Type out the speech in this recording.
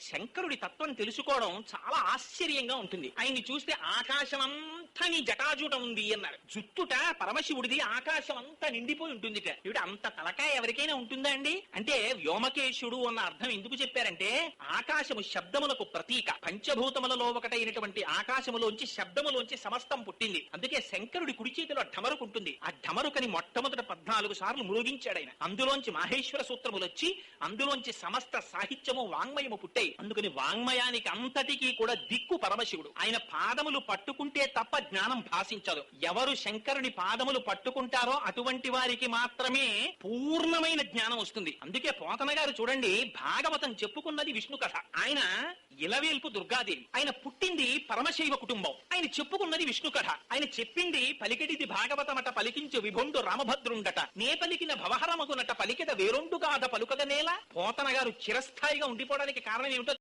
శంకరుడి తత్వం తెలుసుకోవడం చాలా ఆశ్చర్యంగా ఉంటుంది. ఆయన్ని చూస్తే ఆకాశం అంతా నీ జటాజూటం ఉంది అన్నారు. జుత్తుట పరమశివుడిది ఆకాశం అంతా నిండిపోయి ఉంటుందిట. ఇవిడ అంత తలకాయ ఎవరికైనా ఉంటుందా అండి? అంటే వ్యోమకేశుడు అన్న అర్థం ఎందుకు చెప్పారంటే ఆకాశము శబ్దములకు ప్రతీక. పంచభూతములలో ఒకటైనటువంటి ఆకాశములోంచి శబ్దములోంచి సమస్తం పుట్టింది. అందుకే శంకరుడి కుడి చేతిలో ఢమరుకు ఉంటుంది. ఆ ఢమరుకని మొట్టమొదట పద్నాలుగు సార్లు మృగించాడు ఆయన. అందులోంచి మహేశ్వర సూత్రములు వచ్చి అందులోంచి సమస్త సాహిత్యము వాంగ్మయము పుట్టాయి. అందుకని వాంగ్మయానికి అంతటికీ కూడా దిక్కు పరమశివుడు. ఆయన పాదములు పట్టుకుంటే తప్ప జ్ఞానం భాషించదు. ఎవరు శంకరుని పాదములు పట్టుకుంటారో అటువంటి వారికి మాత్రమే పూర్ణమైన జ్ఞానం వస్తుంది. అందుకే పోతన గారు చూడండి భాగవతం చెప్పుకున్నది విష్ణు కథ ఆయన ఇలవేల్పు దుర్గాదేవి. ఆయన పుట్టింది పరమశైవ కుటుంబం. ఆయన చెప్పుకున్నది విష్ణు కథ ఆయన చెప్పింది పలికెడిది భాగవతమట పలికించు విభుండు రామభద్రుండట. నే పలికిన భవహరమగునట పలికిద వేరొండు కాద పలుకగనేలా? పోతన గారు చిరస్థాయిగా ఉండిపోవడానికి కారణం ఏమిటో